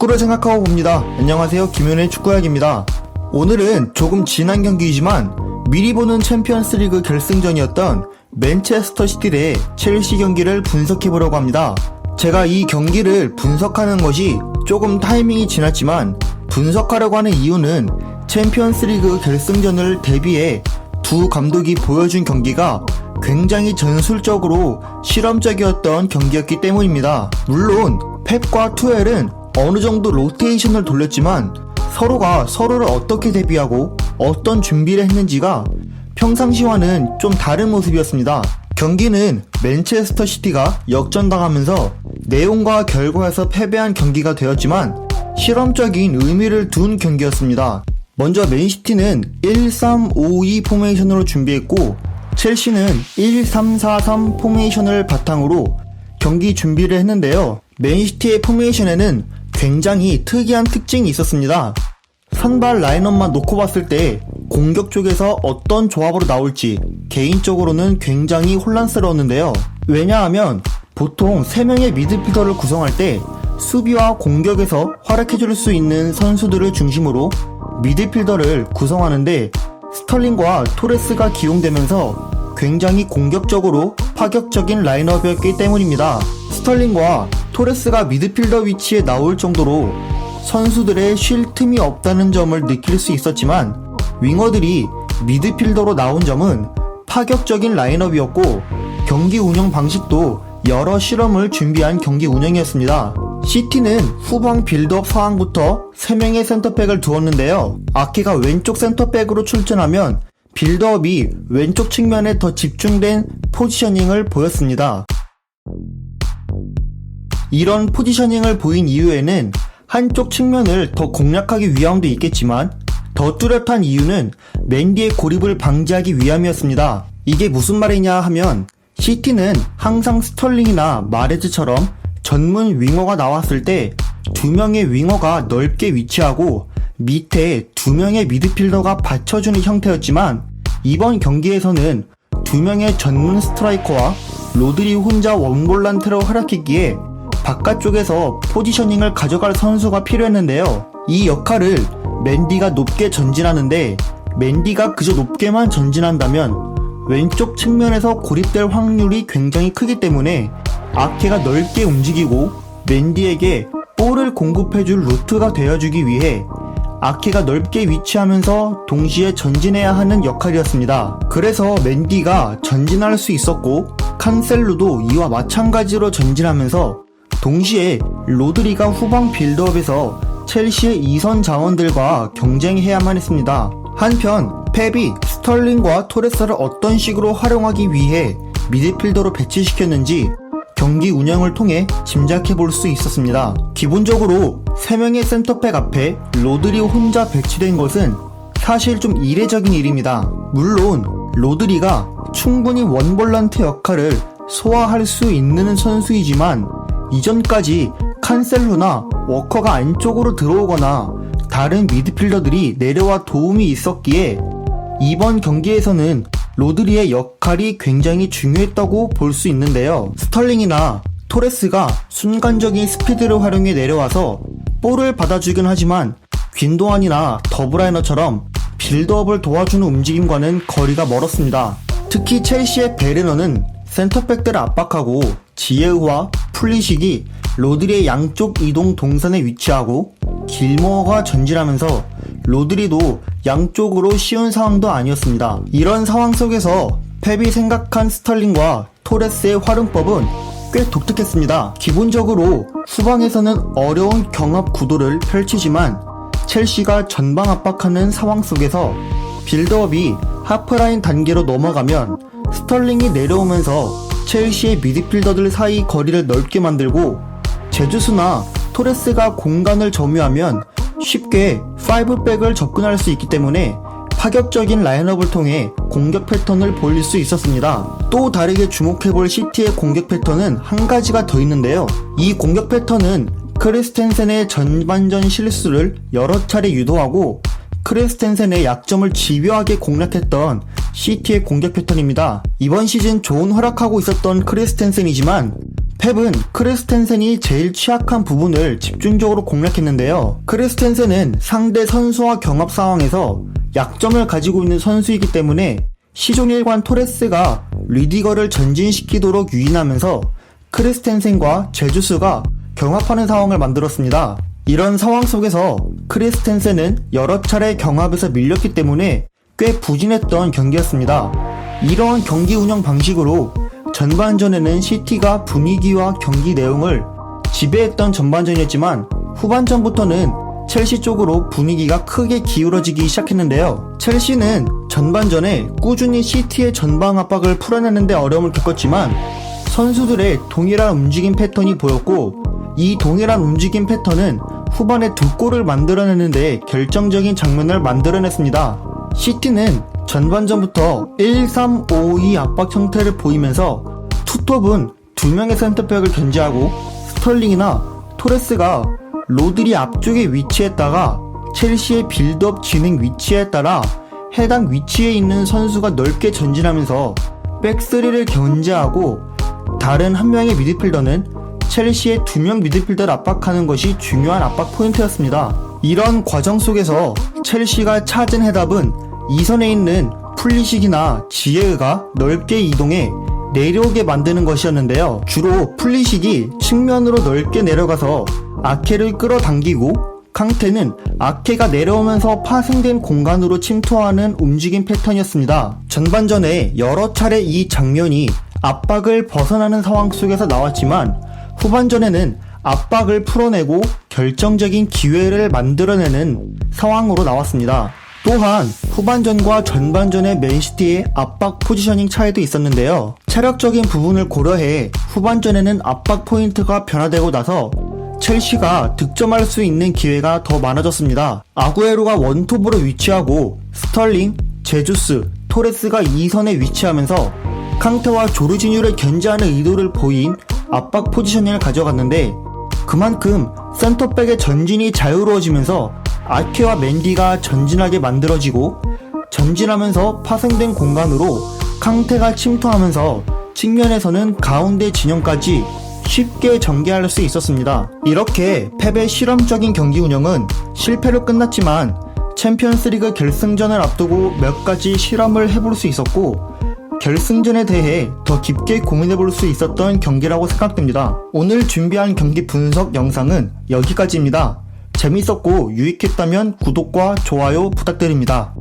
축구를 생각하고 봅니다. 안녕하세요. 김현의 축구약입니다. 오늘은 조금 지난 경기이지만 미리 보는 챔피언스 리그 결승전이었던 맨체스터 시티 대 첼시 경기를 분석해 보려고 합니다. 제가 이 경기를 분석하는 것이 조금 타이밍이 지났지만 분석하려고 하는 이유는 챔피언스 리그 결승전을 대비해 두 감독이 보여준 경기가 굉장히 전술적으로 실험적이었던 경기였기 때문입니다. 물론 펩과 투엘은 어느 정도 로테이션을 돌렸지만 서로가 서로를 어떻게 대비하고 어떤 준비를 했는지가 평상시와는 좀 다른 모습이었습니다. 경기는 맨체스터 시티가 역전당하면서 내용과 결과에서 패배한 경기가 되었지만 실험적인 의미를 둔 경기였습니다. 먼저 맨시티는 1-3-5-2 포메이션으로 준비했고 첼시는 1-3-4-3 포메이션을 바탕으로 경기 준비를 했는데요. 맨시티의 포메이션에는 굉장히 특이한 특징이 있었습니다. 선발 라인업만 놓고 봤을 때 공격 쪽에서 어떤 조합으로 나올지 개인적으로는 굉장히 혼란스러웠는데요. 왜냐하면 보통 3명의 미드필더를 구성할 때 수비와 공격에서 활약해줄 수 있는 선수들을 중심으로 미드필더를 구성하는데 스털링과 토레스가 기용되면서 굉장히 공격적으로 파격적인 라인업이었기 때문입니다. 스털링과 토레스가 미드필더 위치에 나올 정도로 선수들의 쉴 틈이 없다는 점을 느낄 수 있었지만 윙어들이 미드필더로 나온 점은 파격적인 라인업이었고 경기 운영 방식도 여러 실험을 준비한 경기 운영이었습니다. 시티는 후방 빌드업 상황부터 3명의 센터백을 두었는데요. 아키가 왼쪽 센터백으로 출전하면 빌드업이 왼쪽 측면에 더 집중된 포지셔닝을 보였습니다. 이런 포지셔닝을 보인 이유에는 한쪽 측면을 더 공략하기 위함도 있겠지만 더 뚜렷한 이유는 맨디의 고립을 방지하기 위함이었습니다. 이게 무슨 말이냐 하면 시티는 항상 스털링이나 마레즈처럼 전문 윙어가 나왔을 때 두 명의 윙어가 넓게 위치하고 밑에 두 명의 미드필더가 받쳐주는 형태였지만 이번 경기에서는 두 명의 전문 스트라이커와 로드리 혼자 원볼란트로 활약했기에 바깥쪽에서 포지셔닝을 가져갈 선수가 필요했는데요. 이 역할을 맨디가 높게 전진하는데 맨디가 그저 높게만 전진한다면 왼쪽 측면에서 고립될 확률이 굉장히 크기 때문에 아케가 넓게 움직이고 맨디에게 볼을 공급해줄 루트가 되어주기 위해 아케가 넓게 위치하면서 동시에 전진해야 하는 역할이었습니다. 그래서 맨디가 전진할 수 있었고 칸셀루도 이와 마찬가지로 전진하면서 동시에 로드리가 후방 빌드업에서 첼시의 이선 자원들과 경쟁해야만 했습니다. 한편 펩이 스털링과 토레스를 어떤 식으로 활용하기 위해 미드필더로 배치시켰는지 경기 운영을 통해 짐작해 볼 수 있었습니다. 기본적으로 3명의 센터백 앞에 로드리 혼자 배치된 것은 사실 좀 이례적인 일입니다. 물론 로드리가 충분히 원볼란트 역할을 소화할 수 있는 선수이지만 이전까지 칸셀로나 워커가 안쪽으로 들어오거나 다른 미드필더들이 내려와 도움이 있었기에 이번 경기에서는 로드리의 역할이 굉장히 중요했다고 볼 수 있는데요. 스털링이나 토레스가 순간적인 스피드를 활용해 내려와서 볼을 받아주긴 하지만 귄도안이나 더브라이너처럼 빌드업을 도와주는 움직임과는 거리가 멀었습니다. 특히 첼시의 베르너는 센터백들을 압박하고 지에우와 플리식이 로드리의 양쪽 이동 동선에 위치하고 길모어가 전진하면서 로드리도 양쪽으로 쉬운 상황도 아니었습니다. 이런 상황 속에서 펩이 생각한 스털링과 토레스의 활용법은 꽤 독특했습니다. 기본적으로 후방에서는 어려운 경합 구도를 펼치지만 첼시가 전방 압박하는 상황 속에서 빌드업이 하프라인 단계로 넘어가면 스털링이 내려오면서 첼시의 미드필더들 사이 거리를 넓게 만들고 제주스나 토레스가 공간을 점유하면 쉽게 5백을 접근할 수 있기 때문에 파격적인 라인업을 통해 공격 패턴을 보일 수 있었습니다. 또 다르게 주목해볼 시티의 공격 패턴은 한 가지가 더 있는데요. 이 공격 패턴은 크리스텐센의 전반전 실수를 여러 차례 유도하고 크리스텐센의 약점을 집요하게 공략했던 시티의 공격 패턴입니다. 이번 시즌 좋은 활약하고 있었던 크리스텐센이지만 펩은 크리스텐센이 제일 취약한 부분을 집중적으로 공략했는데요. 크리스텐센은 상대 선수와 경합 상황에서 약점을 가지고 있는 선수이기 때문에 시종일관 토레스가 리디거를 전진시키도록 유인하면서 크리스텐센과 제주스가 경합하는 상황을 만들었습니다. 이런 상황 속에서 크리스텐센은 여러 차례 경합에서 밀렸기 때문에 꽤 부진했던 경기였습니다. 이러한 경기 운영 방식으로 전반전에는 시티가 분위기와 경기 내용을 지배했던 전반전이었지만 후반전부터는 첼시 쪽으로 분위기가 크게 기울어지기 시작했는데요. 첼시는 전반전에 꾸준히 시티의 전방 압박을 풀어내는데 어려움을 겪었지만 선수들의 동일한 움직임 패턴이 보였고 이 동일한 움직임 패턴은 후반에 두 골을 만들어내는데 결정적인 장면을 만들어냈습니다. 시티는 전반전부터 1-3-5-2 압박 형태를 보이면서 투톱은 두 명의 센터백을 견제하고 스털링이나 토레스가 로드리 앞쪽에 위치했다가 첼시의 빌드업 진행 위치에 따라 해당 위치에 있는 선수가 넓게 전진하면서 백스리를 견제하고 다른 한 명의 미드필더는 첼시의 두 명 미드필더를 압박하는 것이 중요한 압박 포인트였습니다. 이런 과정 속에서 첼시가 찾은 해답은 이선에 있는 플리식이나 지에으가 넓게 이동해 내려오게 만드는 것이었는데요. 주로 플리식이 측면으로 넓게 내려가서 아케를 끌어당기고 캉테는 아케가 내려오면서 파생된 공간으로 침투하는 움직임 패턴이었습니다. 전반전에 여러 차례 이 장면이 압박을 벗어나는 상황 속에서 나왔지만 후반전에는 압박을 풀어내고 결정적인 기회를 만들어내는 상황으로 나왔습니다. 또한 후반전과 전반전의 맨시티의 압박 포지셔닝 차이도 있었는데요. 체력적인 부분을 고려해 후반전에는 압박 포인트가 변화되고 나서 첼시가 득점할 수 있는 기회가 더 많아졌습니다. 아구에로가 원톱으로 위치하고 스털링, 제주스, 토레스가 2선에 위치하면서 캉테와 조르지뉴를 견제하는 의도를 보인 압박 포지셔닝을 가져갔는데 그만큼 센터백의 전진이 자유로워지면서 아케와 맨디가 전진하게 만들어지고 전진하면서 파생된 공간으로 캉테가 침투하면서 측면에서는 가운데 진영까지 쉽게 전개할 수 있었습니다. 이렇게 펩의 실험적인 경기 운영은 실패로 끝났지만 챔피언스리그 결승전을 앞두고 몇 가지 실험을 해볼 수 있었고 결승전에 대해 더 깊게 고민해 볼 수 있었던 경기라고 생각됩니다. 오늘 준비한 경기 분석 영상은 여기까지입니다. 재밌었고 유익했다면 구독과 좋아요 부탁드립니다.